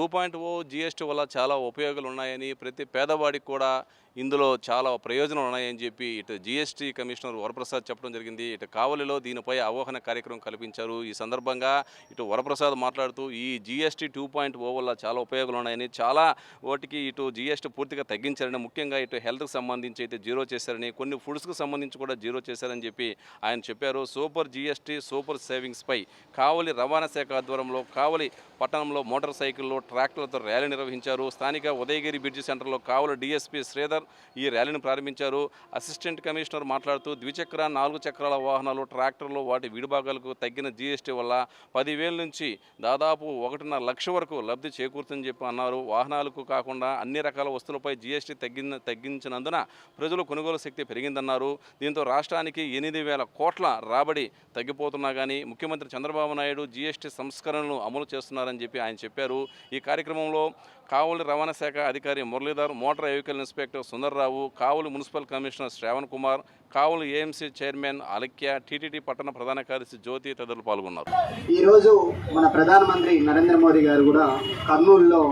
Two point ఓ GST వల్ల చాలా ఉపయోగాలు ఉన్నాయని ప్రతి పేదవాడికి కూడా ఇందులో చాలా ప్రయోజనాలు ఉన్నాయని చెప్పి ఇటు జిఎస్టీ కమిషనర్ వరప్రసాద్ చెప్పడం జరిగింది. ఇటు కావలిలో దీనిపై అవగాహన కార్యక్రమం కల్పించారు. ఈ సందర్భంగా ఇటు వరప్రసాద్ మాట్లాడుతూ ఈ జిఎస్టీ టూ పాయింట్ ఓ వల్ల చాలా ఉపయోగాలు ఉన్నాయని చాలా వాటికి ఇటు జిఎస్టీ పూర్తిగా తగ్గించారని ముఖ్యంగా ఇటు హెల్త్కి సంబంధించి అయితే జీరో చేశారని కొన్ని ఫుడ్స్కి సంబంధించి కూడా జీరో చేశారని చెప్పి ఆయన చెప్పారు. సూపర్ జిఎస్టీ సూపర్ సేవింగ్స్పై కావలి రవాణా శాఖ ఆధ్వర్యంలో కావలి పట్టణంలో మోటార్ సైకిల్లో ట్రాక్టర్లతో ర్యాలీ నిర్వహించారు. స్థానిక ఉదయగిరి బ్రిడ్జి సెంటర్లో కావుల డీఎస్పీ శ్రీధర్ ఈ ర్యాలీని ప్రారంభించారు. అసిస్టెంట్ కమిషనర్ మాట్లాడుతూ ద్విచక్ర నాలుగు చక్రాల వాహనాలు ట్రాక్టర్లు వాటి విడిభాగాలకు తగ్గిన జీఎస్టీ వల్ల పదివేల నుంచి దాదాపు ఒకటిన్నర లక్ష వరకు లబ్ధి చేకూరుతుందని చెప్పి అన్నారు. వాహనాలకు కాకుండా అన్ని రకాల వస్తువులపై జీఎస్టీ తగ్గిన తగ్గించినందున ప్రజలు కొనుగోలు శక్తి పెరిగిందన్నారు. దీంతో రాష్ట్రానికి ఎనిమిది వేల కోట్ల రాబడి తగ్గిపోతున్నా కానీ ముఖ్యమంత్రి చంద్రబాబు నాయుడు జీఎస్టీ సంస్కరణలు అమలు చేస్తున్నారని చెప్పి ఆయన చెప్పారు. ఈ కార్యక్రమంలో కావలి రవాణా శాఖ అధికారి Muralidhar motor vehicle inspector Sundar Rao Kavali municipal commissioner Shravan Kumar Kavali AMC chairman Alakya TTD పట్టణ ప్రధాన కార్యదర్శి జ్యోతి తదితరులు పాల్గొన్నారు. ఈరోజు మన ప్రధానమంత్రి నరేంద్ర మోడీ గారు కూడా కర్నూలులో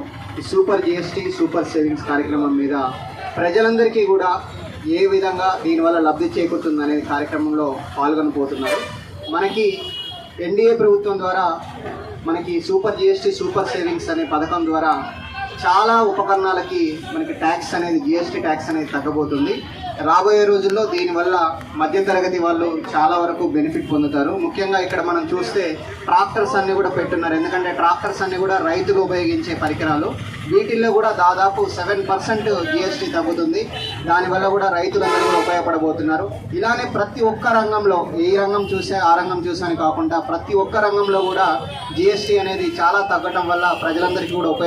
సూపర్ జిఎస్టీ సూపర్ సేవింగ్స్ కార్యక్రమం మీద ప్రజలందరికీ కూడా ఏ విధంగా దీనివల్ల లబ్ధి చేకూరుతుంది అనే కార్యక్రమంలో పాల్గొనబోతున్నారు. మనకి ఎన్డీఏ ప్రభుత్వం ద్వారా మనకి సూపర్ జిఎస్టీ సూపర్ సేవింగ్స్ అనే పథకం ద్వారా చాలా ఉపకరణాలకి మనకి ట్యాక్స్ అనేది జిఎస్టీ ట్యాక్స్ అనేది తగ్గబోతుంది. రాబోయే రోజుల్లో దీనివల్ల మధ్యతరగతి వాళ్ళు చాలా వరకు బెనిఫిట్ పొందుతారు. ముఖ్యంగా ఇక్కడ మనం చూస్తే ట్రాక్టర్స్ అన్నీ కూడా పెట్టున్నారు. ఎందుకంటే ట్రాక్టర్స్ అన్నీ కూడా రైతులు ఉపయోగించే పరికరాలు. వీటిల్లో కూడా దాదాపు సెవెన్ పర్సెంట్ జిఎస్టీ తగ్గుతుంది. దానివల్ల కూడా రైతులందరూ కూడా ఉపయోగపడబోతున్నారు. ఇలానే ప్రతి ఒక్క రంగంలో ఏ రంగం చూసే ఆ రంగం చూసాని కాకుండా ప్రతి ఒక్క రంగంలో కూడా జిఎస్టీ అనేది చాలా తగ్గటం వల్ల ప్రజలందరికీ కూడా ఉపయోగ